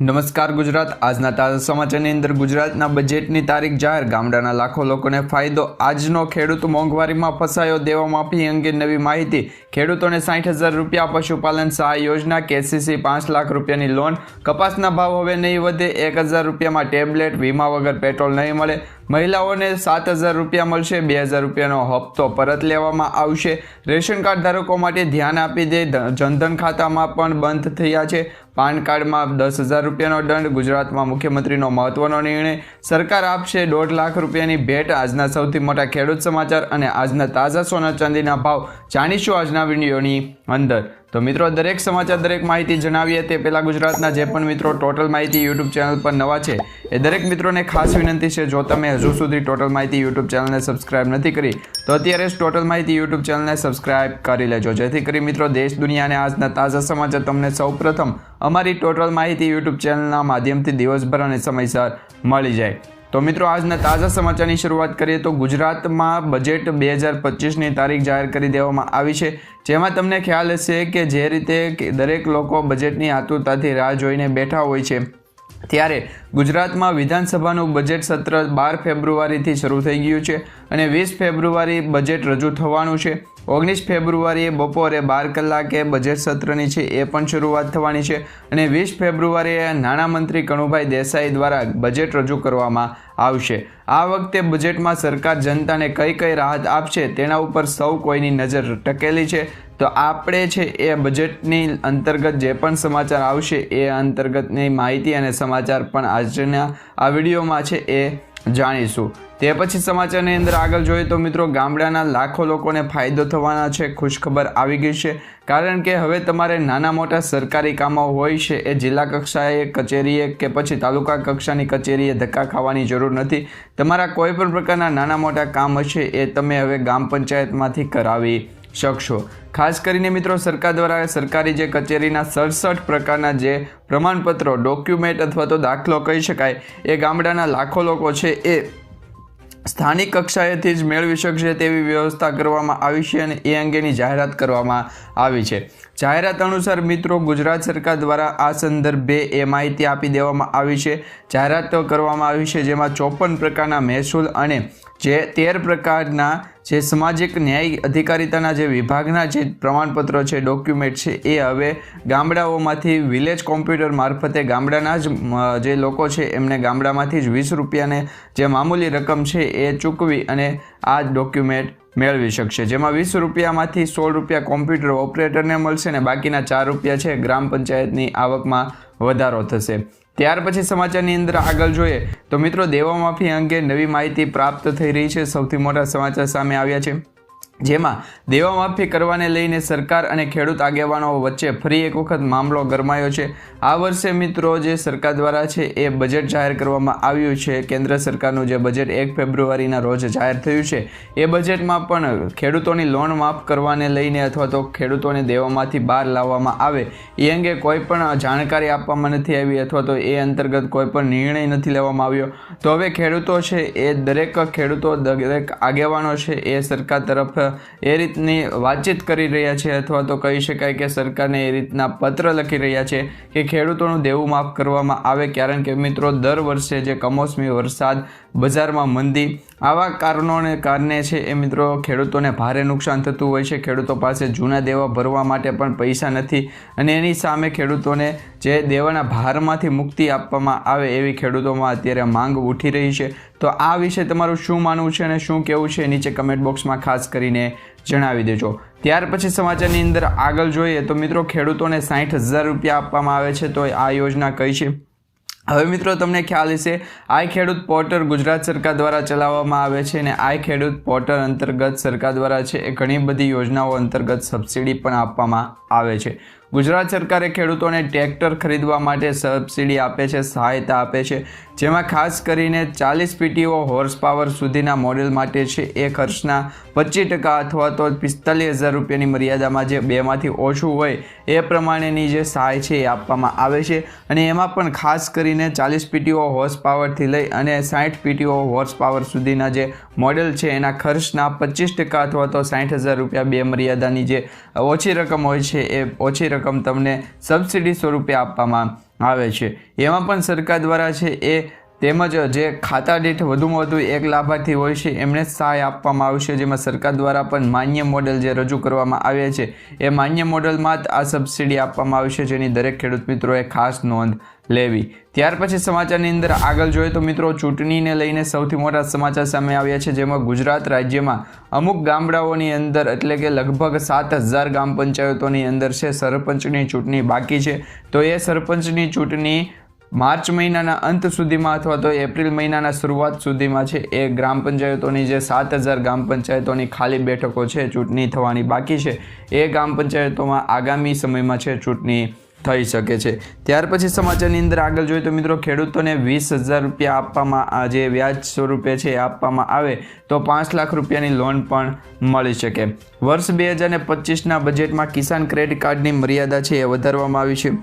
નમસ્કાર ગુજરાત. આજના તાજા સમાચારની અંદર ગુજરાતના બજેટની તારીખ જાહેર. ગામડાના લાખો લોકોને ફાયદો. આજનો ખેડૂત મોંઘવારીમાં ફસાયો દેવા માફી અંગે નવી માહિતી. ખેડૂતોને સાઠ હજાર રૂપિયા પશુપાલન સહાય યોજના, કેસીસી પાંચ લાખ રૂપિયાની લોન. કપાસના ભાવ હવે નહીં વધે. એક હજાર રૂપિયામાં ટેબ્લેટ, વીમા વગર પેટ્રોલ નહીં મળે. મહિલાઓને સાત હજાર રૂપિયા મળશે, બે હજાર રૂપિયાનો હપ્તો પરત લેવામાં આવશે. રેશન કાર્ડ ધારકો માટે ધ્યાન આપી દે જનધન ખાતામાં પણ બંધ થયા છે. પાન કાર્ડમાં દસ હજાર રૂપિયાનો દંડ, ગુજરાતમાં મુખ્યમંત્રીનો મહત્વનો નિર્ણય. સરકાર આપશે દોઢ લાખ રૂપિયાની ભેટ. આજના સૌથી મોટા ખેડૂત સમાચાર અને આજના તાજા સોના ચાંદીના ભાવ જાણીશું આજના વિડીયોની અંદર. તો મિત્રો, દરેક સમાચાર, દરેક માહિતી જણાવીએ તે પહેલાં ગુજરાતના જે પણ મિત્રો ટોટલ માહિતી યુટ્યુબ ચેનલ પર નવા છે, એ દરેક મિત્રોને ખાસ વિનંતી છે, જો તમે હજુ સુધી ટોટલ માહિતી યુટ્યુબ ચેનલને સબસ્ક્રાઇબ નથી કરી, તો અત્યારે જ ટોટલ માહિતી યુટ્યુબ ચેનલને સબસ્ક્રાઇબ કરી લેજો. જેથી કરી મિત્રો, દેશ, દુનિયાને આજના તાજા સમાચાર તમને સૌપ્રથમ અમારી ટોટલ માહિતી યુટ્યુબ ચેનલના માધ્યમથી દિવસભર અને સમયસર મળી જાય. તો મિત્રો, આજના તાજા સમાચારની શરૂઆત કરીએ તો ગુજરાતમાં બજેટ બે હજાર પચીસની તારીખ જાહેર કરી દેવામાં આવી છે. જેમાં તમને ખ્યાલ હશે કે જે રીતે દરેક લોકો બજેટની આતુરતાથી રાહ જોઈને બેઠા હોય છે. ત્યારે ગુજરાતમાં વિધાનસભાનું બજેટ સત્ર બાર ફેબ્રુઆરીથી શરૂ થઈ ગયું છે. અને વીસ ફેબ્રુઆરી બજેટ રજૂ થવાનું છે. ઓગણીસ ફેબ્રુઆરીએ બપોરે બાર કલાકે બજેટ સત્રની છે એ પણ શરૂઆત થવાની છે અને વીસ ફેબ્રુઆરીએ નાણામંત્રી કણુભાઈ દેસાઈ દ્વારા બજેટ રજૂ કરવામાં આવશે. આ વખતે બજેટમાં સરકાર જનતાને કઈ કઈ રાહત આપશે તેના ઉપર સૌ કોઈની નજર ટકેલી છે. તો આપણે છે એ બજેટની અંતર્ગત જે પણ સમાચાર આવશે એ અંતર્ગતની માહિતી અને સમાચાર પણ આજના આ વિડીયોમાં છે એ જાણીશું. તે પછી સમાચારની અંદર આગળ જોઈએ તો મિત્રો ગામડાના લાખો લોકોને ફાયદો થવાના છે, ખુશખબર આવી ગઈ છે. કારણ કે હવે તમારે નાના મોટા સરકારી કામો હોય છે એ જિલ્લા કક્ષાએ, કચેરીએ કે પછી તાલુકા કક્ષાની કચેરીએ ધક્કા ખાવાની જરૂર નથી. તમારા કોઈ પણ પ્રકારના નાના મોટા કામ હશે એ તમે હવે ગામ પંચાયતમાંથી કરાવી શકશો. ખાસ કરીને મિત્રો સરકાર દ્વારા સરકારી જે કચેરીના સડસઠ પ્રકારના જે પ્રમાણપત્રો, ડોક્યુમેન્ટ અથવા તો દાખલો કહી શકાય, એ ગામડાના લાખો લોકો છે એ સ્થાનિક કક્ષાએથી જ મેળવી શકશે તેવી વ્યવસ્થા કરવામાં આવી છે અને એ અંગેની જાહેરાત કરવામાં આવી છે. જાહેરાત અનુસાર મિત્રો, ગુજરાત સરકાર દ્વારા આ સંદર્ભે એ માહિતી આપી દેવામાં આવી છે. જાહેરાત કરવામાં આવી છે જેમાં ચોપન પ્રકારના મહેસૂલ અને જે તેર પ્રકારના જે સામાજિક ન્યાય અધિકારીતાના જે વિભાગના જે પ્રમાણપત્રો છે ડોક્યુમેન્ટ છે, એ હવે ગામડાઓમાંથી વિલેજ કોમ્પ્યુટર મારફતે ગામડાના જ જે લોકો છે, એમને ગામડામાંથી જ વીસ રૂપિયાને જે મામૂલી રકમ છે, એ ચૂકવી અને આ ડોક્યુમેન્ટ મેળવી શકશે. જેમાં વીસ રૂપિયામાંથી સોળ રૂપિયા કોમ્પ્યુટર ઓપરેટરને મળશે અને બાકીના ચાર રૂપિયા છે, ગ્રામ પંચાયતની આવકમાં વધારો થશે. ત્યાર પછી સમાચારની અંદર આગળ જોઈએ તો મિત્રો દેવા માફી અંગે નવી માહિતી પ્રાપ્ત થઈ રહી છે. સૌથી મોટા સમાચાર સામે આવ્યા છે. જેમાં દેવા માફી કરવાને લઈને સરકાર અને ખેડૂત આગેવાનો વચ્ચે ફરી એક વખત મામલો ગરમાયો છે. આ વર્ષે મિત્રો જે સરકાર દ્વારા છે એ બજેટ જાહેર કરવામાં આવ્યું છે. કેન્દ્ર સરકારનું જે બજેટ એક ફેબ્રુઆરીના રોજ જાહેર થયું છે. એ બજેટમાં પણ ખેડૂતોની લોન માફ કરવાને લઈને અથવા તો ખેડૂતોને દેવામાંથી બહાર લાવવામાં આવે. એ અંગે કોઈ પણ જાણકારી આપવામાં નથી આવી અથવા તો એ અંતર્ગત કોઈ પણ નિર્ણય નથી લેવામાં આવ્યો. તો હવે ખેડૂતો છે એ દરેક ખેડૂતો, દરેક આગેવાનો છે એ સરકાર તરફ એ રીતની વાતચીત કરી રહ્યા છે અથવા તો કહી શકાય કે સરકારને એ રીતના પત્ર લખી રહ્યા છે કે ખેડૂતોનું દેવું માફ કરવામાં આવે કારણ કે મિત્રો દર વર્ષે જે કમોસમી વરસાદ બજારમાં મંદી આવા કારણોને કારણે છે એ મિત્રો ખેડૂતોને ભારે નુકસાન થતું હોય છે. ખેડૂતો પાસે જૂના દેવા ભરવા માટે પણ પૈસા નથી અને એની સામે ખેડૂતોને જે દેવાના ભારમાંથી મુક્તિ આપવામાં આવે એવી ખેડૂતોમાં અત્યારે માંગ ઉઠી રહી છે. તો આ વિશે તમારું શું માનવું છે અને શું કહેવું છે નીચે કમેન્ટ બોક્સમાં ખાસ કરીને જણાવી દેજો. ત્યાર પછી સમાચારની અંદર આગળ જોઈએ તો મિત્રો ખેડૂતોને સાઠ હજાર રૂપિયા આપવામાં આવે છે તો આ યોજના કઈ છે? હવે મિત્રો તમને ખ્યાલ હશે, આઈ ખેડૂત પોર્ટલ ગુજરાત સરકાર દ્વારા ચલાવવામાં આવે છે અને આઈ ખેડૂત પોર્ટલ અંતર્ગત સરકાર દ્વારા છે એ ઘણી બધી યોજનાઓ અંતર્ગત સબસિડી પણ આપવામાં આવે છે. ગુજરાત સરકારે ખેડૂતોને ટ્રેક્ટર ખરીદવા માટે સબસિડી આપે છે સહાયતા આપે છે. જેમાં ખાસ કરીને ચાલીસ પીટીઓ હોર્સ પાવર સુધીના મોડેલ માટે છે. એ ખર્ચના પચીસ ટકા અથવા તો પિસ્તાલીસ હજાર રૂપિયાની મર્યાદામાં જે બેમાંથી ઓછું હોય એ પ્રમાણેની જે સહાય છે એ આપવામાં આવે છે. અને એમાં પણ ખાસ કરીને ચાલીસ પીટીઓ હોર્સ પાવરથી લઈ અને સાઠ પીટીઓ હોર્સ પાવર સુધીના જે મોડેલ છે, એના ખર્ચના પચીસ ટકા અથવા તો સાઠ હજાર રૂપિયા બે મર્યાદાની જે ઓછી રકમ હોય છે, એ ઓછી રકમ તમને સબસિડી સ્વરૂપે આપવામાં આવે છે. એમાં પણ સરકાર દ્વારા છે એ તેમજ જે ખાતા દીઠ વધુમાં વધુ એક લાભાર્થી હોય છે, એમને સહાય આપવામાં આવશે જેમાં સરકાર દ્વારા પણ માન્ય મોડેલ જે રજૂ કરવામાં આવે છે, એ માન્ય મોડેલમાં જ આ સબસિડી આપવામાં આવશે જેની દરેક ખેડૂત મિત્રોએ ખાસ નોંધ લેવી. ત્યાર પછી સમાચારની અંદર આગળ જોઈએ તો મિત્રો, ચૂંટણીને લઈને સૌથી મોટા સમાચાર સામે આવ્યા છે. જેમાં ગુજરાત રાજ્યમાં અમુક ગામડાઓની અંદર, એટલે કે લગભગ સાત હજાર ગ્રામ પંચાયતોની અંદર છે, સરપંચની ચૂંટણી બાકી છે. તો એ સરપંચની ચૂંટણી માર્ચ મહિનાના અંત સુધીમાં અથવા તો એપ્રિલ મહિનાના શરૂઆત સુધીમાં છે એ ગ્રામ પંચાયતોની જે સાત હજાર ગ્રામ પંચાયતોની ખાલી બેઠકો છે, ચૂંટણી થવાની બાકી છે, એ ગ્રામ પંચાયતોમાં આગામી સમયમાં છે, ચૂંટણી થઈ શકે છે. ત્યાર પછી સમાચારની અંદર આગળ જોઈએ તો મિત્રો, ખેડૂતોને વીસ હજાર રૂપિયા આપવામાં જે વ્યાજ સ્વરૂપે છે આપવામાં આવે તો પાંચ લાખ રૂપિયાની લોન પણ મળી શકે. વર્ષ બે હજાર પચીસના બજેટમાં કિસાન ક્રેડિટ કાર્ડની મર્યાદા છે એ વધારવામાં આવી છે.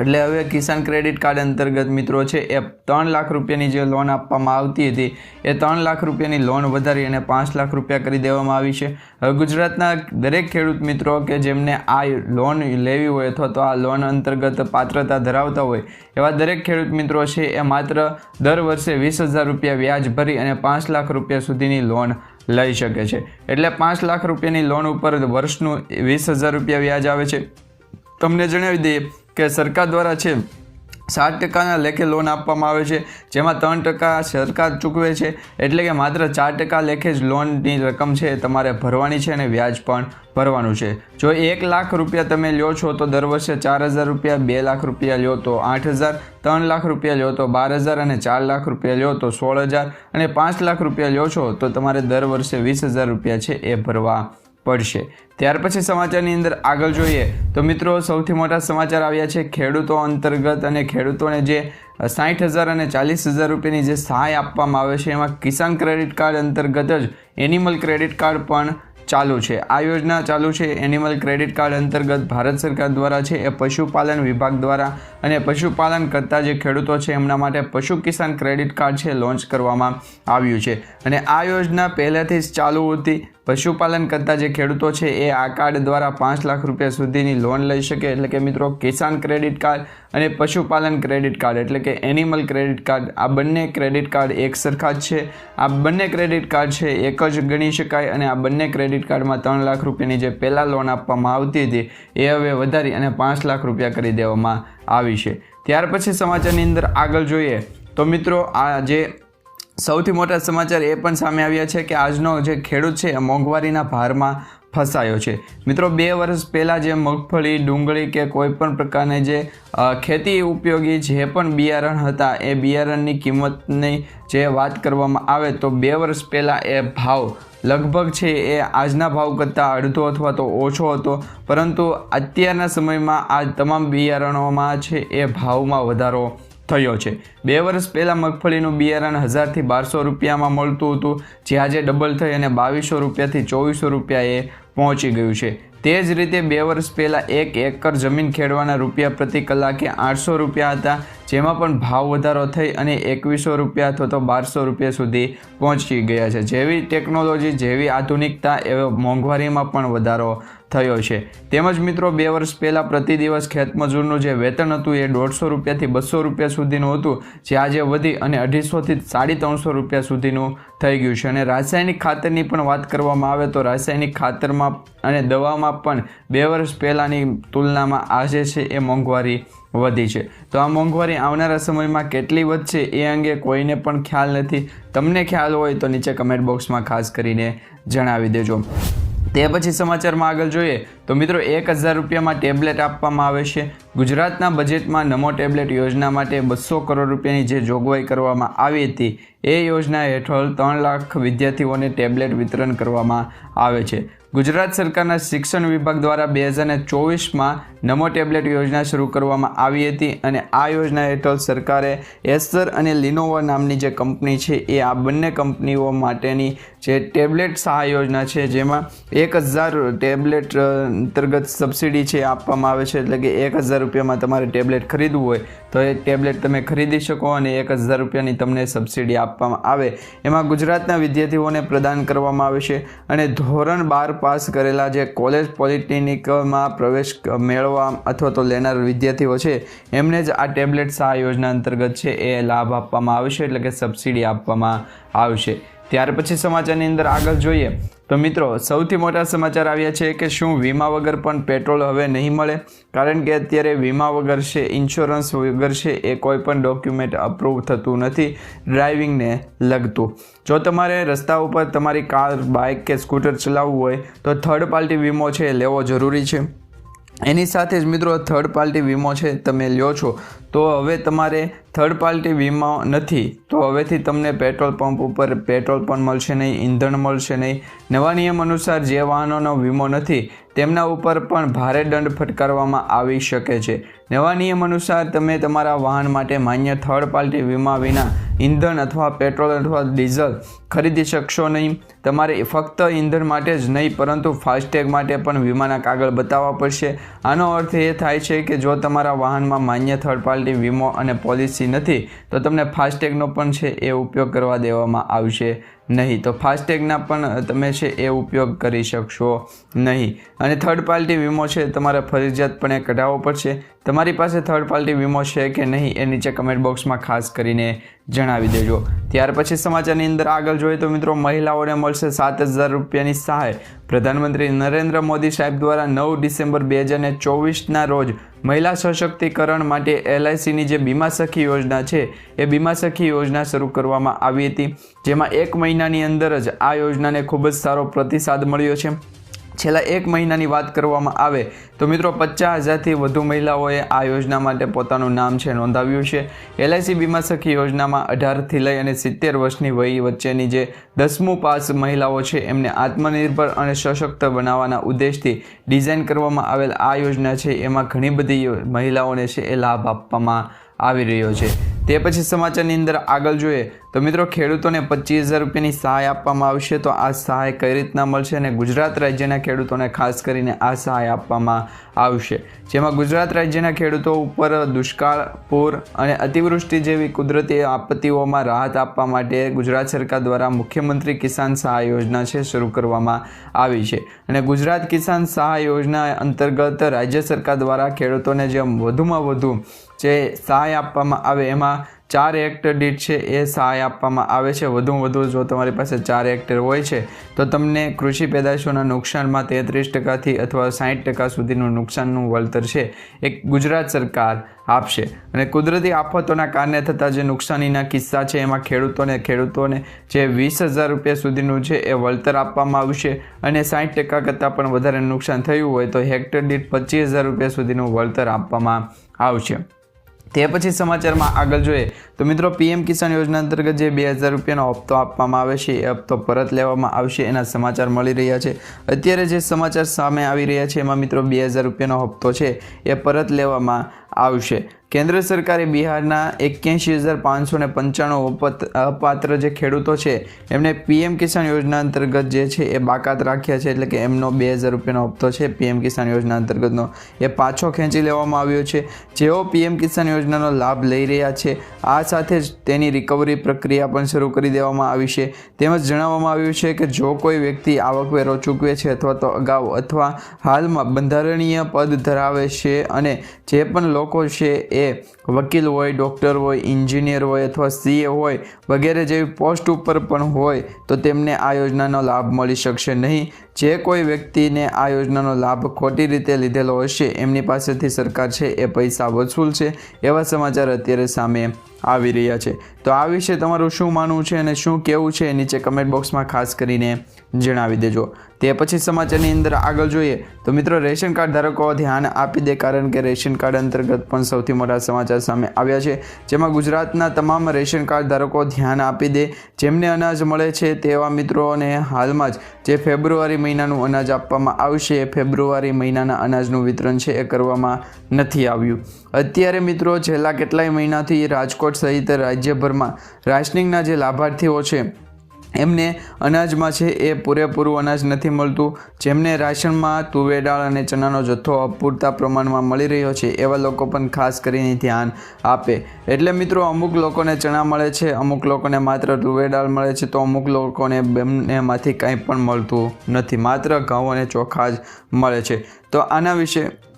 એટલે હવે કિસાન ક્રેડિટ કાર્ડ અંતર્ગત મિત્રો છે, એ ત્રણ લાખ રૂપિયાની જે લોન આપવામાં આવતી હતી, એ ત્રણ લાખ રૂપિયાની લોન વધારી અને પાંચ લાખ રૂપિયા કરી દેવામાં આવી છે. હવે ગુજરાતના દરેક ખેડૂત મિત્રો કે જેમને આ લોન લેવી હોય અથવા તો આ લોન અંતર્ગત પાત્રતા ધરાવતા હોય, એવા દરેક ખેડૂત મિત્રો છે, એ માત્ર દર વર્ષે વીસ હજાર રૂપિયા વ્યાજ ભરી અને પાંચ લાખ રૂપિયા સુધીની લોન લઈ શકે છે. એટલે પાંચ લાખ રૂપિયાની લોન ઉપર વર્ષનું વીસ હજાર રૂપિયા વ્યાજ આવે છે. તમને જણાવી દઈએ કે સરકાર દ્વારા છે, સાત ટકાના લેખે લોન આપવામાં આવે છે, જેમાં ત્રણ ટકા સરકાર ચૂકવે છે, એટલે કે માત્ર ચાર ટકા લેખે જ લોનની રકમ છે તમારે ભરવાની છે અને વ્યાજ પણ ભરવાનું છે. જો એક લાખ રૂપિયા તમે લ્યો છો, તો દર વર્ષે ચાર હજાર રૂપિયા, બે લાખ રૂપિયા લ્યો, તો આઠ હજાર, ત્રણ લાખ રૂપિયા લ્યો, તો બાર હજાર અને ચાર લાખ રૂપિયા લ્યો, તો સોળ હજાર અને પાંચ લાખ રૂપિયા લ્યો છો, તો તમારે દર વર્ષે વીસ હજાર રૂપિયા છે એ ભરવા પડશે. ત્યાર પછી સમાચારની અંદર આગળ જોઈએ તો મિત્રો સૌથી મોટા સમાચાર આવ્યા છે ખેડૂતો અંતર્ગત અને ખેડૂતોને જે સાઠ હજાર અને ચાલીસ હજાર રૂપિયાની જે સહાય આપવામાં આવે છે, એમાં કિસાન ક્રેડિટ કાર્ડ અંતર્ગત જ એનિમલ ક્રેડિટ કાર્ડ પણ ચાલુ છે. આ યોજના ચાલુ છે. એનિમલ ક્રેડિટ કાર્ડ અંતર્ગત ભારત સરકાર દ્વારા છે, એ પશુપાલન વિભાગ દ્વારા અને પશુપાલન કરતા જે ખેડૂતો છે, એમના માટે પશુ કિસાન ક્રેડિટ કાર્ડ છે, લોન્ચ કરવામાં આવ્યું છે. અને આ યોજના પહેલાંથી જ ચાલુ હતી. પશુપાલન કરતા જે ખેડૂતો છે એ આ કાર્ડ દ્વારા પાંચ લાખ રૂપિયા સુધીની લોન લઈ શકે. એટલે કે મિત્રો, કિસાન ક્રેડિટ કાર્ડ અને પશુપાલન ક્રેડિટ કાર્ડ એટલે કે એનિમલ ક્રેડિટ કાર્ડ આ બંને ક્રેડિટ કાર્ડ એક સરખા જ છે. આ બંને ક્રેડિટ કાર્ડ છે એક જ ગણી શકાય અને આ બંને ક્રેડિટ કાર્ડમાં ત્રણ લાખ રૂપિયાની જે પહેલાં લોન આપવામાં આવતી હતી, એ હવે વધારી અને પાંચ લાખ રૂપિયા કરી દેવામાં આવી છે. ત્યાર પછી સમાચારની અંદર આગળ જોઈએ. તો મિત્રો, આ જે સૌથી મોટા સમાચાર એ પણ સામે આવ્યા છે કે આજનો જે ખેડૂત છે એ મોંઘવારીના ભારમાં ફસાયો છે. મિત્રો, બે વર્ષ પહેલાં જે મગફળી, ડુંગળી કે કોઈ પણ પ્રકારની જે ખેતી ઉપયોગી જે પણ બિયારણ હતા, એ બિયારણની કિંમતની જે વાત કરવામાં આવે તો બે વર્ષ પહેલાં એ ભાવ લગભગ છે એ આજના ભાવ કરતાં અડધો અથવા તો ઓછો હતો. પરંતુ અત્યારના સમયમાં આ તમામ બિયારણોમાં છે એ ભાવમાં વધારો થયો છે. બે વર્ષ પહેલાં મગફળીનું બિયારણ હજારથી બારસો રૂપિયામાં મળતું હતું, જે આજે ડબલ થઈ અને બાવીસો રૂપિયાથી ચોવીસો રૂપિયા એ પહોંચી ગયું છે. તે જ રીતે બે વર્ષ પહેલાં એક એકર જમીન ખેડવાના રૂપિયા પ્રતિ કલાકે આઠસો રૂપિયા હતા, જેમાં પણ ભાવ વધારો થઈ અને એકવીસો રૂપિયા અથવા તો બારસો રૂપિયા સુધી પહોંચી ગયા છે. જેવી ટેકનોલોજી, જેવી આધુનિકતા, એવો મોંઘવારીમાં પણ વધારો થયો છે. તેમજ મિત્રો, બે વર્ષ પહેલાં પ્રતિ દિવસ ખેતમજૂરનું જે વેતન હતું એ દોઢસો રૂપિયાથી બસો રૂપિયા સુધીનું હતું, જે આજે વધી અને અઢીસોથી સાડી ત્રણસો રૂપિયા સુધીનું થઈ ગયું છે. અને રાસાયણિક ખાતરની પણ વાત કરવામાં આવે તો રાસાયણિક ખાતરમાં અને દવામાં પણ બે વર્ષ પહેલાંની તુલનામાં આજે છે એ મોંઘવારી વધી છે. તો આ મોંઘવારી આવનારા સમયમાં કેટલી વધશે એ અંગે કોઈને પણ ખ્યાલ નથી. તમને ખ્યાલ હોય તો નીચે કમેન્ટ બોક્સમાં ખાસ કરીને જણાવી દેજો. તે પછી સમાચારમાં આગળ જોઈએ તો મિત્રો એક હજાર રૂપિયામાં ટેબ્લેટ આપવામાં આવે છે. ગુજરાતના બજેટમાં નમો ટેબ્લેટ યોજના માટે બસો કરોડ રૂપિયાની જે જોગવાઈ કરવામાં આવી હતી, એ યોજના હેઠળ ત્રણ લાખ વિદ્યાર્થીઓને ટેબ્લેટ વિતરણ કરવામાં આવે છે. ગુજરાત સરકારના શિક્ષણ વિભાગ દ્વારા બે હજાર ચોવીસમાં નમો ટેબ્લેટ યોજના શરૂ કરવામાં આવી હતી અને આ યોજના હેઠળ સરકારે એસર અને લિનોવા નામની જે કંપની છે, એ આ બંને કંપનીઓ માટેની જે ટેબ્લેટ સહાય યોજના છે, જેમાં એક હજાર ટેબ્લેટ અંતર્ગત સબસિડી છે આપવામાં આવે છે, એટલે કે એક હજાર રૂપિયામાં તમારે ટેબ્લેટ ખરીદવું હોય, તો એ ટેબ્લેટ તમે ખરીદી શકો અને એક હજાર રૂપિયાની તમને સબસિડી આપવામાં આવે. એમાં ગુજરાતના વિદ્યાર્થીઓને પ્રદાન કરવામાં આવે છે અને ધોરણ બાર પાસ કરેલા જે કોલેજ પોલિટેકનિકમાં પ્રવેશ મેળવવા અથવા તો લેનાર વિદ્યાર્થીઓ છે, એમને જ આ ટેબ્લેટ્સ આ યોજના અંતર્ગત છે એ લાભ આપવામાં આવશે એટલે કે સબસિડી આપવામાં આવશે. ત્યાર પછી સમાચારની અંદર આગળ જોઈએ. તો મિત્રો, સૌથી મોટા સમાચાર આવ્યા છે કે શું વીમા વગર પણ પેટ્રોલ હવે નહીં મળે? કારણ કે અત્યારે વીમા વગર છે, ઇન્સ્યોરન્સ વગર છે, એ કોઈ પણ ડોક્યુમેન્ટ અપ્રૂવ થતું નથી, ડ્રાઇવિંગને લગતું. જો તમારે રસ્તા ઉપર તમારી કાર, બાઇક કે સ્કૂટર ચલાવવું હોય, તો થર્ડ પાર્ટી વીમો છે એ લેવો જરૂરી છે. એની સાથે જ મિત્રો થર્ડ પાર્ટી વીમો છે તમે લ્યો છો. તો હવે તમારે થર્ડ પાર્ટી વીમો નથી, તો હવેથી તમને પેટ્રોલ પંપ ઉપર પેટ્રોલ પણ મળશે નહીં, ઈંધણ મળશે નહીં. નવા નિયમ અનુસાર જે વાહનોનો વીમો નથી, તેમના ઉપર પણ ભારે દંડ ફટકારવામાં આવી શકે છે. નવા નિયમ અનુસાર તમે તમારા વાહન માટે માન્ય થર્ડ પાર્ટી વીમા વિના ઈંધણ અથવા પેટ્રોલ અથવા ડીઝલ ખરીદી શકશો નહીં. તમારે ફક્ત ઈંધણ માટે જ નહીં, પરંતુ ફાસ્ટેગ માટે પણ વીમાના કાગળ બતાવવા પડશે. આનો અર્થ એ થાય છે કે જો તમારા વાહનમાં માન્ય થર્ડ પાર્ટી વીમો અને પોલિસી નથી તો તમને ફાસ્ટેગનો પણ છે એ ઉપયોગ કરવા દેવામાં આવશે. નહીં, તો ફાસ્ટેગના પણ તમે છે એ ઉપયોગ કરી શકશો નહીં. અને થર્ડ પાર્ટી વીમો છે, તમારે ફરજિયાતપણે કઢાવવો પડશે. તમારી પાસે થર્ડ પાર્ટી વીમો છે કે નહીં, એ નીચે કમેન્ટ બોક્સમાં ખાસ કરીને જણાવી દેજો. ત્યાર પછી સમાચારની અંદર આગળ જોઈએ તો મિત્રો, મહિલાઓને મળશે સાત હજાર રૂપિયાની સહાય. પ્રધાનમંત્રી નરેન્દ્ર મોદી સાહેબ દ્વારા નવ ડિસેમ્બર બે હજાર ને ચોવીસના રોજ મહિલા સશક્તિકરણ માટે એલઆઈસીની જે બીમા સખી યોજના છે, એ બીમા સખી યોજના શરૂ કરવામાં આવી હતી. જેમાં એક મહિનાની અંદર જ આ યોજનાને ખૂબ જ સારો પ્રતિસાદ મળ્યો છે. છેલ્લા એક મહિનાની વાત કરવામાં આવે તો મિત્રો પચાસ હજારથી વધુ મહિલાઓએ આ યોજના માટે પોતાનું નામ છે નોંધાવ્યું છે. એલઆઈસી વીમા સખી યોજનામાં અઢારથી લઈ અને સિત્તેર વર્ષની વય વચ્ચેની જે દસમું પાસ મહિલાઓ છે, એમને આત્મનિર્ભર અને સશક્ત બનાવવાના ઉદ્દેશથી ડિઝાઇન કરવામાં આવેલ આ યોજના છે. એમાં ઘણી બધી મહિલાઓને છે એ લાભ આપવામાં આવી રહ્યો છે. તે પછી સમાચારની અંદર આગળ જોઈએ તો મિત્રો ખેડૂતોને પચીસ હજાર રૂપિયાની સહાય આપવામાં આવશે તો આ સહાય કઈ રીતના મળશે અને ગુજરાત રાજ્યના ખેડૂતોને ખાસ કરીને આ સહાય આપવામાં આવશે. જેમાં ગુજરાત રાજ્યના ખેડૂતો ઉપર દુષ્કાળ, પૂર અને અતિવૃષ્ટિ જેવી કુદરતી આપત્તિઓમાં રાહત આપવા માટે ગુજરાત સરકાર દ્વારા મુખ્યમંત્રી કિસાન સહાય યોજના છે શરૂ કરવામાં આવી છે. અને ગુજરાત કિસાન સહાય યોજના અંતર્ગત રાજ્ય સરકાર દ્વારા ખેડૂતોને જે વધુમાં વધુ જે સહાય આપવામાં આવે એમાં ચાર હેક્ટર દીઠ છે એ સહાય આપવામાં આવે છે. વધુમાં વધુ જો તમારી પાસે ચાર હેક્ટર હોય છે, તો તમને કૃષિ પેદાશોના નુકસાનમાં તેત્રીસ ટકાથી અથવા સાઠ ટકા સુધીનું નુકસાનનું વળતર છે એ ગુજરાત સરકાર આપશે. અને કુદરતી આફતોના કારણે થતા જે નુકસાનીના કિસ્સા છે, એમાં ખેડૂતોને ખેડૂતોને જે વીસ હજાર રૂપિયા સુધીનું છે, એ વળતર આપવામાં આવશે અને સાઠ ટકા કરતાં પણ વધારે નુકસાન થયું હોય, તો હેક્ટર દીઠ પચીસ હજાર રૂપિયા સુધીનું વળતર આપવામાં આવશે. તે પછી સમાચારમાં આગળ જોઈએ. તો મિત્રો, પીએમ કિસાન યોજના અંતર્ગત જે બે હજાર રૂપિયાનો હપ્તો આપવામાં આવે છે, એ હપ્તો પરત લેવામાં આવશે એના સમાચાર મળી રહ્યા છે. અત્યારે જે સમાચાર સામે આવી રહ્યા છે, એમાં મિત્રો બે હજાર રૂપિયાનો હપ્તો છે, એ પરત લેવામાં આવશે. કેન્દ્ર સરકારે બિહારના એક્યાસી હજાર પાંચસો ને પંચાણું અપાત્ર જે ખેડૂતો છે, એમને પીએમ કિસાન યોજના અંતર્ગત જે છે એ બાકાત રાખ્યા છે, એટલે કે એમનો બે હજાર રૂપિયાનો હપ્તો છે, પીએમ કિસાન યોજના અંતર્ગતનો. એ પાછો ખેંચી લેવામાં આવ્યો છે. જેઓ પીએમ કિસાન યોજનાનો લાભ લઈ રહ્યા છે, આ સાથે જ તેની રિકવરી પ્રક્રિયા પણ શરૂ કરી દેવામાં આવી છે. તેમજ જણાવવામાં આવ્યું છે કે જો કોઈ વ્યક્તિ આવકવેરો ચૂકવે છે અથવા તો અગાઉ અથવા હાલમાં બંધારણીય પદ ધરાવે છે અને જે પણ લોકો છે એ વકીલ હોય, ડૉક્ટર હોય, એન્જિનિયર હોય અથવા સીએ હોય વગેરે જેવી પોસ્ટ ઉપર પણ હોય તો તેમને આ યોજનાનો લાભ મળી શકશે નહીં. જે કોઈ વ્યક્તિને આ યોજનાનો લાભ ખોટી રીતે લીધેલો હશે, એમની પાસેથી સરકાર છે એ પૈસા વસૂલ છે એવા સમાચાર અત્યારે સામે આવી રહ્યા છે. તો આ વિશે તમારું શું માનવું છે અને શું કેવું છે નીચે કમેન્ટ બોક્સમાં ખાસ કરીને જણાવી દેજો. તે પછી સમાચારની અંદર આગળ જોઈએ તો મિત્રો, રેશન કાર્ડ ધારકો ધ્યાન આપી દે કારણ કે રેશન કાર્ડ અંતર્ગત પણ સૌથી મોટા સમાચાર સામે આવ્યા છે. જેમાં ગુજરાતના તમામ રેશન કાર્ડ ધારકો ધ્યાન આપી દે. જેમને અનાજ મળે છે તેવા મિત્રોને હાલમાં જ જે ફેબ્રુઆરી મહિનાનું અનાજ આપવામાં આવશે, એ ફેબ્રુઆરી મહિનાના અનાજનું વિતરણ છે એ કરવામાં નથી આવ્યું. અત્યારે મિત્રો, છેલ્લા કેટલાય મહિનાથી રાજકોટ સહિત રાજ્યભરમાં રાશનિંગના જે લાભાર્થીઓ છે એમને અનાજમાં છે એ પૂરેપૂરું અનાજ નથી મળતું, જેમને રાશનમાં તુવેર દાળ અને ચણાનો જથ્થો અપૂરતા પ્રમાણમાં મળી રહ્યો છે, એવા લોકો પણ ખાસ કરીને ધ્યાન આપે. એટલે મિત્રો, અમુક લોકોને ચણા મળે છે, અમુક લોકોને માત્ર તુવેર દાળ મળે છે, તો અમુક લોકોને બંનેમાંથી કંઈ પણ મળતું નથી. માત્ર ઘઉં અને ચોખા જ મળે છે. તો આના વિશે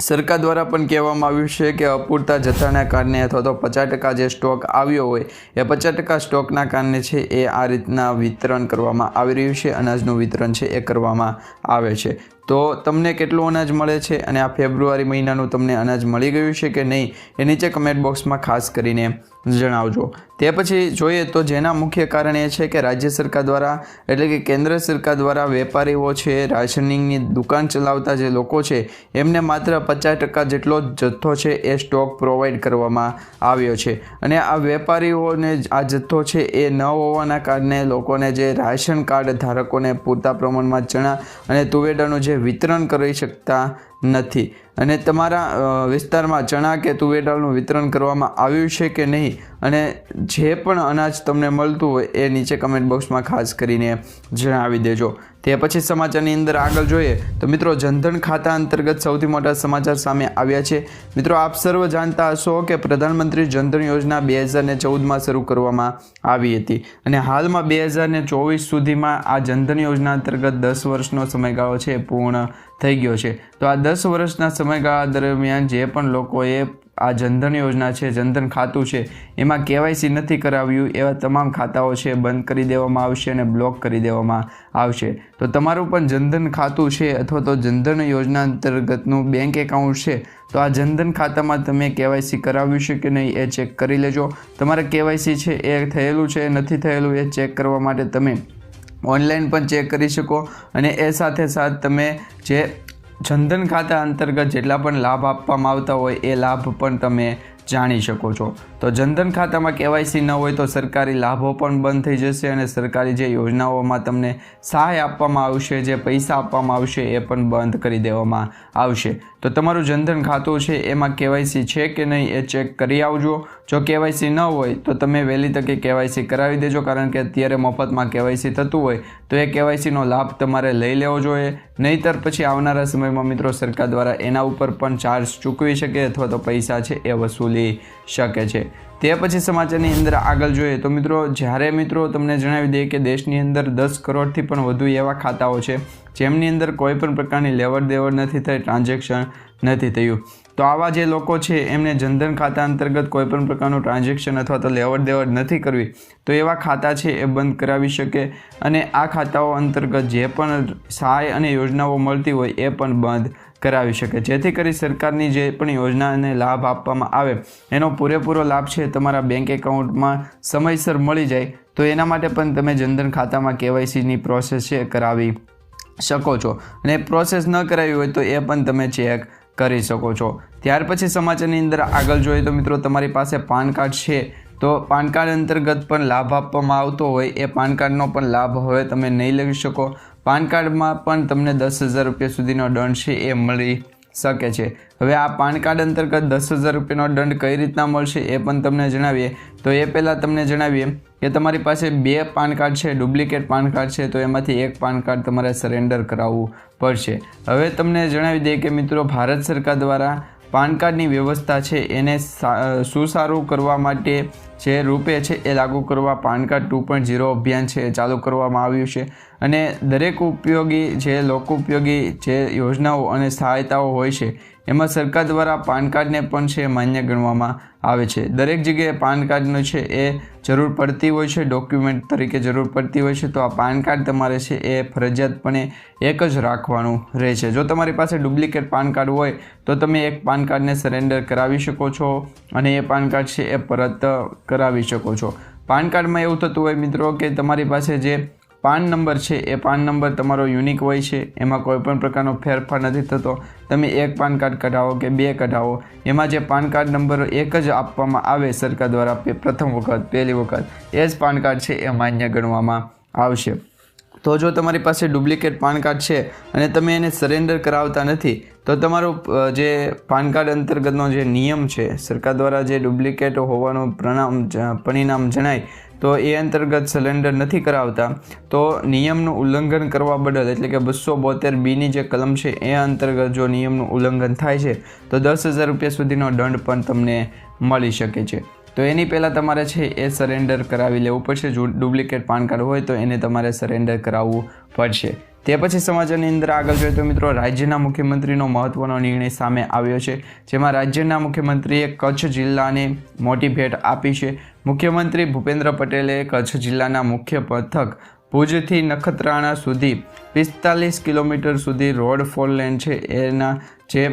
સરકાર દ્વારા પણ કહેવામાં આવ્યું છે કે અપૂરતા જથ્થાના કારણે અથવા તો પચાસ ટકા જે સ્ટોક આવ્યો હોય, એ પચાસ ટકા સ્ટોકના કારણે છે એ આ રીતના વિતરણ કરવામાં આવી રહ્યું છે, અનાજનું વિતરણ છે એ કરવામાં આવે છે. તો તમને કેટલું અનાજ મળે છે અને આ ફેબ્રુઆરી મહિનાનું તમને અનાજ મળી ગયું છે કે નહીં એ નીચે કમેન્ટ બોક્સમાં ખાસ કરીને જણાવજો. તે પછી જોઈએ તો જેના મુખ્ય કારણ એ છે કે રાજ્ય સરકાર દ્વારા એટલે કે કેન્દ્ર સરકાર દ્વારા વેપારીઓ છે, રાશનિંગની દુકાન ચલાવતા જે લોકો છે, એમને માત્ર પચાસ ટકા જેટલો જથ્થો છે એ સ્ટોક પ્રોવાઈડ કરવામાં આવ્યો છે. અને આ વેપારીઓને આ જથ્થો છે એ ન હોવાના કારણે લોકોને જે રાશન કાર્ડ ધારકોને પૂરતા પ્રમાણમાં ચણા અને તુવેડાનું જે વિતરણ કરી શકતા નથી. અને તમારા વિસ્તારમાં ચણા કે તુવેર દાળનું વિતરણ કરવામાં આવ્યું છે કે નહીં? અને જે પણ અનાજ તમને મળતું હોય એ નીચે કમેન્ટ બોક્સમાં ખાસ કરીને જણાવી દેજો. તે પછી સમાચારની અંદર આગળ જોઈએ તો મિત્રો જનધન ખાતા અંતર્ગત સૌથી મોટા સમાચાર સામે આવ્યા છે. મિત્રો આપ સર્વ જાણતા હશો કે પ્રધાનમંત્રી જનધન યોજના બે હજાર ને ચૌદમાં શરૂ કરવામાં આવી હતી અને હાલમાં બે હજાર ને ચોવીસ સુધીમાં આ જનધન યોજના અંતર્ગત દસ વર્ષનો સમયગાળો છે પૂર્ણ થઈ ગયો છે. તો આ દસ વર્ષના સમયગાળા દરમિયાન જે પણ લોકોએ આ જનધન યોજના છે, જનધન ખાતું છે, એમાં કેવાયસી નથી કરાવ્યું, એવા તમામ ખાતાઓ છે, બંધ કરી દેવામાં આવશે અને બ્લોક કરી દેવામાં આવશે. તો તમારું પણ જનધન ખાતું છે અથવા તો જનધન યોજના અંતર્ગતનું બેંક એકાઉન્ટ છે, તો આ જનધન ખાતામાં તમે કેવાયસી કરાવ્યું છે કે નહીં એ ચેક કરી લેજો. તમારે કેવાયસી છે એ થયેલું છે, નથી થયેલું એ ચેક કરવા માટે તમે ઓનલાઈન પણ ચેક કરી શકો અને એ સાથે સાથ તમે જે જનધન ખાતા અંતર્ગત જેટલા પણ લાભ આપવામાં આવતા હોય એ લાભ પણ તમે જાણી શકો છો. તો જનધન ખાતામાં કેવાયસી ન હોય તો સરકારી લાભો પણ બંધ થઈ જશે અને સરકારી જે યોજનાઓમાં તમને સહાય આપવામાં આવશે, જે પૈસા આપવામાં આવશે એ પણ બંધ કરી દેવામાં આવશે. તો તમારું જનધન ખાતું છે, એમાં કેવાયસી છે કે નહીં એ ચેક કરી આવજો. જો કેવાયસી ન હોય, તો તમે વહેલી તકે કેવાયસી કરાવી દેજો, કારણ કે અત્યારે મફતમાં કેવાયસી થતું હોય, તો એ કેવાયસીનો લાભ તમારે લઈ લેવો જોઈએ. નહીંતર પછી આવનારા સમયમાં મિત્રો સરકાર દ્વારા એના ઉપર પણ ચાર્જ ચૂકવી શકે અથવા તો પૈસા છે એ વસૂલી શકે છે. તે પછી સમાચારની અંદર આગળ જોઈએ તો મિત્રો, જ્યારે મિત્રો તમને જણાવી દઈએ કે દેશની અંદર દસ કરોડથી પણ વધુ એવા ખાતાઓ છે, જેમની અંદર કોઈ પણ પ્રકારની લેવડ દેવડ નથી થઈ, ટ્રાન્ઝેક્શન નથી થયું. તો આવા જે લોકો છે, એમને જનધન ખાતા અંતર્ગત કોઈ પણ પ્રકારનું ટ્રાન્ઝેક્શન અથવા તો લેવડ દેવડ નથી કરવી, તો એવા ખાતા છે એ બંધ કરાવી શકે અને આ ખાતાઓ અંતર્ગત જે પણ સહાય અને યોજનાઓ મળતી હોય એ પણ બંધ કરાવી શકે. જેથી કરી સરકારની જે પણ યોજનાને લાભ આપવામાં આવે, એનો પૂરેપૂરો લાભ છે તમારા બેંક એકાઉન્ટમાં સમયસર મળી જાય, તો એના માટે પણ તમે જનધન ખાતામાં કેવાયસીની પ્રોસેસ છે કરાવી શકો છો. અને પ્રોસેસ ન કરાવી હોય તો એ પણ તમે ચેક કરી શકો છો. ત્યાર પછી સમાચારની અંદર આગળ જોઈએ તો મિત્રો તમારી પાસે પાન કાર્ડ છે, તો પાન કાર્ડ અંતર્ગત પણ લાભ આપવામાં આવતો હોય, એ પાન કાર્ડનો પણ લાભ હવે તમે નહીં લઈ શકો. પાન કાર્ડમાં પણ તમને દસ હજાર રૂપિયા સુધીનો દંડ છે એ મળી શકે છે. હવે આ પાન કાર્ડ અંતર્ગત દસ હજાર રૂપિયાનો દંડ કઈ રીતના મળશે એ પણ તમને જણાવીએ. તો એ પહેલાં તમને જણાવીએ કે તમારી પાસે બે પાન કાર્ડ છે, ડુપ્લિકેટ પાન કાર્ડ છે, તો એમાંથી એક પાન કાર્ડ તમારે સરેન્ડર કરાવવું પડશે. હવે તમને જણાવી દઈએ કે મિત્રો, ભારત સરકાર દ્વારા પાન કાર્ડની વ્યવસ્થા છે, એને સુસારું કરવા માટે જે રૂપે છે એ લાગુ કરવા PAN card two point zero અભિયાન છે ચાલુ કરવામાં આવ્યું છે. અને દરેક ઉપયોગી જે લોકો ઉપયોગી જે યોજનાઓ અને સહાયતાઓ હોય છે એમાં સરકાર દ્વારા પાન કાર્ડને પણ છે માન્ય ગણવામાં આવે છે. દરેક જગ્યાએ પાન કાર્ડનો છે એ જરૂર પડતી હોય છે, ડોક્યુમેન્ટ તરીકે જરૂર પડતી હોય છે, તો આ પાન કાર્ડ તમારે છે એ ફરજિયાતપણે એક જ રાખવાનું રહે છે. જો તમારી પાસે ડુપ્લિકેટ પાન કાર્ડ હોય, તો તમે એક પાન કાર્ડને સરેન્ડર કરાવી શકો છો અને એ પાન કાર્ડ છે એ પરત કરાવી શકો છો. પાન કાર્ડમાં એવું થતું હોય મિત્રો કે તમારી પાસે જે પાન નંબર છે, એ પાન નંબર તમારો યુનિક હોય છે, એમાં કોઈપણ પ્રકારનો ફેરફાર નથી થતો. તમે એક પાન કાર્ડ કઢાવો કે બે કઢાવો, એમાં જે પાન કાર્ડ નંબર એક જ આપવામાં આવે સરકાર દ્વારા પ્રથમ વખત, પહેલી વખત, એ જ પાન કાર્ડ છે, એ માન્ય ગણવામાં આવશે. તો જો તમારી પાસે ડુપ્લિકેટ પાન કાર્ડ છે અને તમે એને સરેન્ડર કરાવતા નથી, તો તમારું જે પાન કાર્ડ અંતર્ગતનો જે નિયમ છે, સરકાર દ્વારા જે ડુપ્લિકેટ હોવાનું પ્રણામ પરિણામ જણાય તો એ અંતર્ગત સિલિન્ડર નથી કરાવતા, તો નિયમનું ઉલ્લંઘન કરવા બદલ એટલે કે બસો બોતેર બીની જે કલમ છે એ અંતર્ગત જો નિયમનું ઉલ્લંઘન થાય છે, તો દસ હજાર રૂપિયા સુધીનો દંડ પણ તમને મળી શકે છે. તો એની પહેલાં તમારે છે એ સરેન્ડર કરાવી લેવું પડશે, જો ડુપ્લિકેટ પાન કાર્ડ હોય તો એને તમારે સરેન્ડર કરાવવું પડશે. તે પછી સમાચારની અંદર આગળ જોઈએ તો મિત્રો રાજ્યના મુખ્યમંત્રીનો મહત્વનો નિર્ણય સામે આવ્યો છે, જેમાં રાજ્યના મુખ્યમંત્રીએ કચ્છ જિલ્લાને મોટી ભેટ આપી છે. મુખ્યમંત્રી ભૂપેન્દ્ર પટેલે કચ્છ જિલ્લાના મુખ્ય પથક ભુજથી નખત્રાણા સુધી પિસ્તાલીસ કિલોમીટર સુધી રોડ ફોર લેન છે. એના જે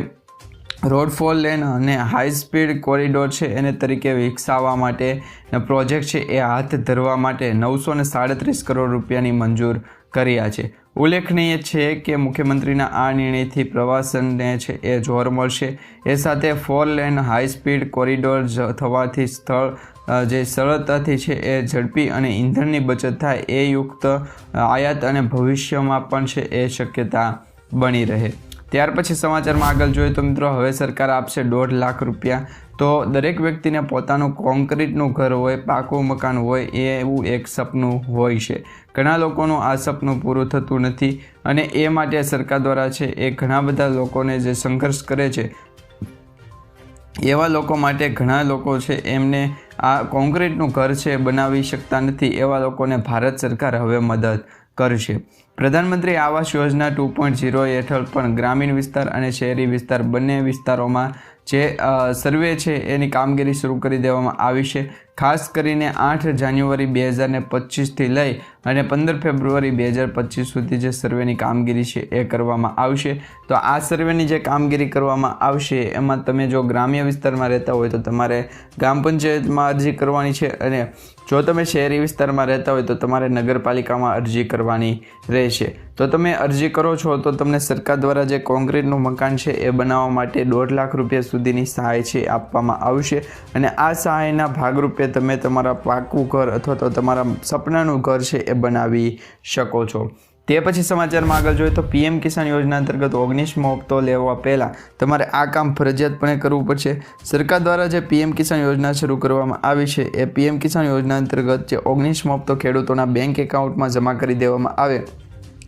રોડ ફોર લેન અને હાઈ સ્પીડ કોરિડોર છે, એને તરીકે વિકસાવવા માટે પ્રોજેક્ટ છે, એ હાથ ધરવા માટે નવસો ને સાડત્રીસ કરોડ રૂપિયાની મંજૂર કર્યા છે. ઉલ્લેખનીય છે કે મુખ્યમંત્રીના આ નિર્ણયથી પ્રવાસનને છે એ જોર મળશે. એ સાથે four lane high speed corridor થવાથી સ્થળ જે સરળતાથી છે એ ઝડપી અને ઈંધણની બચત થાય એ યુક્ત આયાત અને ભવિષ્યમાં પણ છે એ શક્યતા બની રહે. ત્યાર પછી સમાચારમાં આગળ જોઈએ તો મિત્રો, હવે સરકાર આપશે દોઢ લાખ રૂપિયા. તો દરેક વ્યક્તિને પોતાનું કોન્ક્રીટનું ઘર હોય, પાકું મકાન હોય એવું એક સપનું હોય છે. ઘણા લોકોનું આ સપનું પૂરું થતું નથી અને એ માટે સરકાર દ્વારા છે, એ ઘણા બધા લોકોને જે સંઘર્ષ કરે છે, એવા લોકો માટે ઘણા લોકો છે, એમને આ કોન્ક્રીટનું ઘર છે બનાવી શકતા નથી, એવા લોકોને ભારત સરકાર હવે મદદ કરશે. પ્રધાનમંત્રી Awas Yojana two point zero હેઠળ પણ ગ્રામીણ વિસ્તાર અને શહેરી વિસ્તાર બંને વિસ્તારોમાં જે સર્વે છે એની કામગીરી શરૂ કરી દેવામાં આવી છે. ખાસ કરીને આઠ જાન્યુઆરી બે હજાર ને પચીસથી લઈ અને પંદર ફેબ્રુઆરી બે હજાર પચીસ સુધી જે સર્વેની કામગીરી છે એ કરવામાં આવશે. તો આ સર્વેની જે કામગીરી કરવામાં આવશે, એમાં તમે જો ગ્રામ્ય વિસ્તારમાં રહેતા હોય તો તમારે ગ્રામ પંચાયતમાં અરજી કરવાની છે અને જો તમે શહેરી વિસ્તારમાં રહેતા હોય તો તમારે નગરપાલિકામાં અરજી કરવાની રહેશે. તો તમે અરજી કરો છો તો તમને સરકાર દ્વારા જે કોન્ક્રીટનું મકાન છે એ બનાવવા માટે દોઢ લાખ રૂપિયા સુધીની સહાય છે આપવામાં આવશે અને આ સહાયના ભાગરૂપે તમે તમારા પાકું ઘર અથવા તો તમારા સપનાનું ઘર છે એ બનાવી શકો છો. તે પછી સમાચારમાં આગળ જોઈએ તો પીએમ કિસાન યોજના અંતર્ગત ઓગણીસમો હપ્તો લેવા પહેલાં તમારે આ કામ ફરજિયાતપણે કરવું પડશે. સરકાર દ્વારા જે પીએમ કિસાન યોજના શરૂ કરવામાં આવી છે, એ પીએમ કિસાન યોજના અંતર્ગત જે ઓગણીસમો હપ્તો ખેડૂતોના બેંક એકાઉન્ટમાં જમા કરી દેવામાં આવે.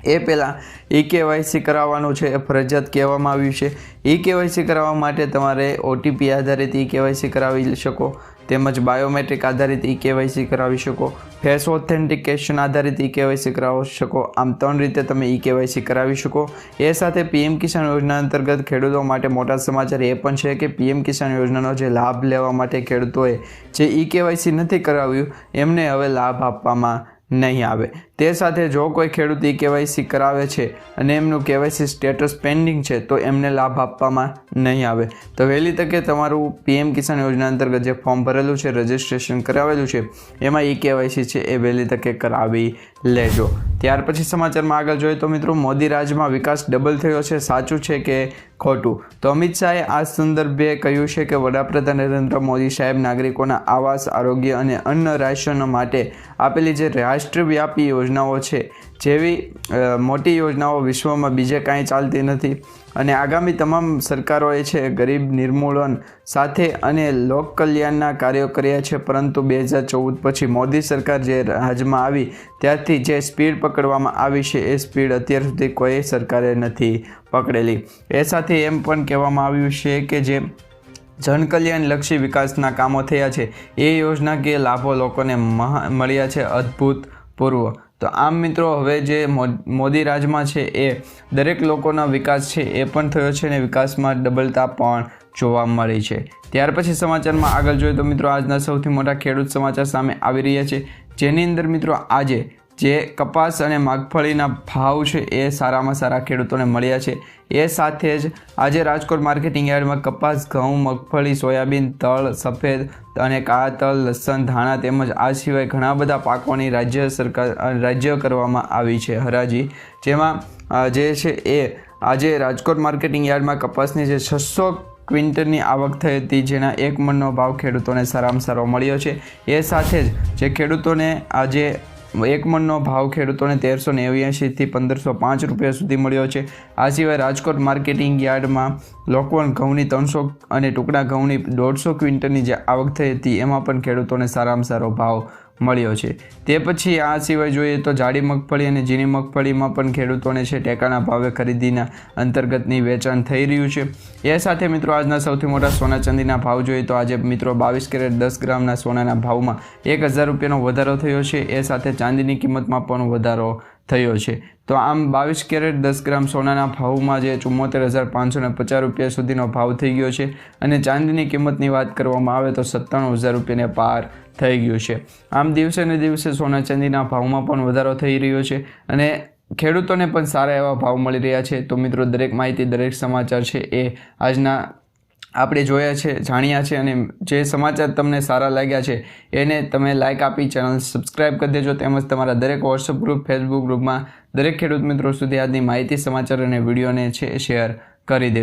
એ પહેલાં ઈ કેવાયસી કરાવવાનું છે એ ફરજિયાત કહેવામાં આવ્યું છે. ઈ કેવાયસી કરાવવા માટે તમારે ઓટીપી આધારિત ઈ કેવાયસી કરાવી શકો, તેમજ બાયોમેટ્રિક આધારિત ઈ કેવાયસી કરાવી શકો, ફેસ ઓથેન્ટિકેશન આધારિત ઈ કેવાયસી કરાવી શકો, આમ ત્રણ રીતે તમે ઈ કેવાયસી કરાવી શકો. એ સાથે પીએમ કિસાન યોજના અંતર્ગત ખેડૂતો માટે મોટા સમાચાર એ પણ છે કે પીએમ કિસાન યોજનાનો જે લાભ લેવા માટે ખેડૂતોએ જે ઈ કેવાયસી નથી કરાવ્યું, એમને હવે લાભ આપવામાં નહીં આવે. તે સાથે જો કોઈ ખેડૂત ઈ કેવાયસી કરાવે છે અને એમનું કેવાયસી સ્ટેટસ પેન્ડિંગ છે, તો એમને લાભ આપવામાં નહીં આવે. તો વહેલી તકે તમારું પીએમ કિસાન યોજના અંતર્ગત જે ફોર્મ ભરેલું છે, રજિસ્ટ્રેશન કરાવેલું છે, એમાં ઈ કેવાયસી છે એ વહેલી તકે કરાવી લેજો. ત્યાર પછી સમાચારમાં આગળ જોઈએ તો મિત્રો મોદી રાજમાં વિકાસ ડબલ થયો છે, સાચું છે કે ખોટું? તો અમિત શાહે આ સંદર્ભે કહ્યું છે કે વડાપ્રધાન નરેન્દ્ર મોદી સાહેબ નાગરિકોના આવાસ, આરોગ્ય અને અન્ન રાશન માટે આપેલી જે રાષ્ટ્રવ્યાપી યોજનાઓ છે. જેવી મોટી યોજનાઓ વિશ્વમાં બીજે કાંઈ ચાલતી નથી. અને આગામી તમામ સરકારોએ છે ગરીબ નિર્મૂલન સાથે અને લોક કલ્યાણના કાર્યો કર્યા છે. પરંતુ બે હજાર ચૌદ પછી મોદી સરકાર જે રાજમાં આવી ત્યારથી જે સ્પીડ પકડવામાં આવી છે, એ સ્પીડ અત્યાર સુધી કોઈ સરકારે નથી પકડેલી. એ સાથે એમ પણ કહેવામાં આવ્યું છે કે જે જનકલ્યાણલક્ષી વિકાસના કામો થયા છે, એ યોજનાકીય લાભો લોકોને મળ્યા છે અદ્ભુત પૂર્વ. તો આમ મિત્રો, હવે જે મોદી રાજમાં છે એ દરેક લોકોના વિકાસ છે એ પણ થયો છે અને વિકાસમાં ડબલતા પણ જોવા મળી છે. ત્યાર પછી સમાચારમાં આગળ જોઈએ તો મિત્રો, આજના સૌથી મોટા ખેડૂત સમાચાર સામે આવી રહ્યા છે. જેની અંદર મિત્રો, આજે જે કપાસ અને મગફળીના ભાવ છે એ સારામાં સારા ખેડૂતોને મળ્યા છે. એ સાથે જ આજે રાજકોટ માર્કેટિંગ યાર્ડમાં કપાસ, ઘઉં, મગફળી, સોયાબીન, તલ, સફેદ અને કાળા તલ, લસણ, ધાણા તેમજ આ સિવાય ઘણા બધા પાકોની રાજ્ય સરકાર રાજ્ય કરવામાં આવી છે હરાજી. જેમાં જે છે એ આજે રાજકોટ માર્કેટિંગ યાર્ડમાં કપાસની જે છસો ક્વિન્ટલની આવક થઈ હતી, જેના એક મણનો ભાવ ખેડૂતોને સારામાં સારો મળ્યો છે. એ સાથે જ જે ખેડૂતોને આજે એક મણનો ભાવ ખેડૂતોને તેરસો નેવ્યાસીથી પંદરસો પાંચ રૂપિયા સુધી મળ્યો છે. આ સિવાય રાજકોટ માર્કેટિંગ યાર્ડમાં લોકવણ ઘઉંની ત્રણસો અને ટુકડા ઘઉંની દોઢસો ક્વિન્ટલની જે આવક થઈ હતી, એમાં પણ ખેડૂતોને સારામાં સારો ભાવ મળ્યો છે. તે પછી આ સિવાય જોઈએ તો જાડી મગફળી અને ઝીણી મગફળીમાં પણ ખેડૂતોને છે ટેકાના ભાવે ખરીદીના અંતર્ગતની વેચાણ થઈ રહ્યું છે. એ સાથે મિત્રો આજના સૌથી મોટા સોના ચાંદીના ભાવ જોઈએ તો આજે મિત્રો બાવીસ કેરેટ દસ ગ્રામના સોનાના ભાવમાં એક હજાર રૂપિયાનો વધારો થયો છે. એ સાથે ચાંદીની કિંમતમાં પણ વધારો થયો છે. તો આમ બાવીસ કેરેટ દસ ગ્રામ સોનાના ભાવમાં જે ચુમ્મોતેર હજાર પાંચસો પચાસ રૂપિયા સુધીનો ભાવ થઈ ગયો છે અને ચાંદીની કિંમતની વાત કરવામાં આવે તો સત્તાણું હજાર રૂપિયાને પાર થઈ ગયું છે. આમ દિવસે ને દિવસે સોના ચાંદીના ભાવમાં પણ વધારો થઈ રહ્યો છે અને ખેડૂતોને પણ સારા એવા ભાવ મળી રહ્યા છે. તો મિત્રો, દરેક માહિતી, દરેક સમાચાર છે એ આજના આપણે જોયા છે, જાણ્યા છે અને જે સમાચાર તમને સારા લાગ્યા છે, એને તમે લાઇક આપી ચેનલ સબસ્ક્રાઇબ કરી દેજો તેમજ તમારા દરેક વોટ્સઅપ ગ્રુપ ફેસબુક ગ્રુપમાં દરેક ખેડૂત મિત્રો સુધી આજની માહિતી, સમાચાર અને વિડીયોને છે શેર કરી દેજો.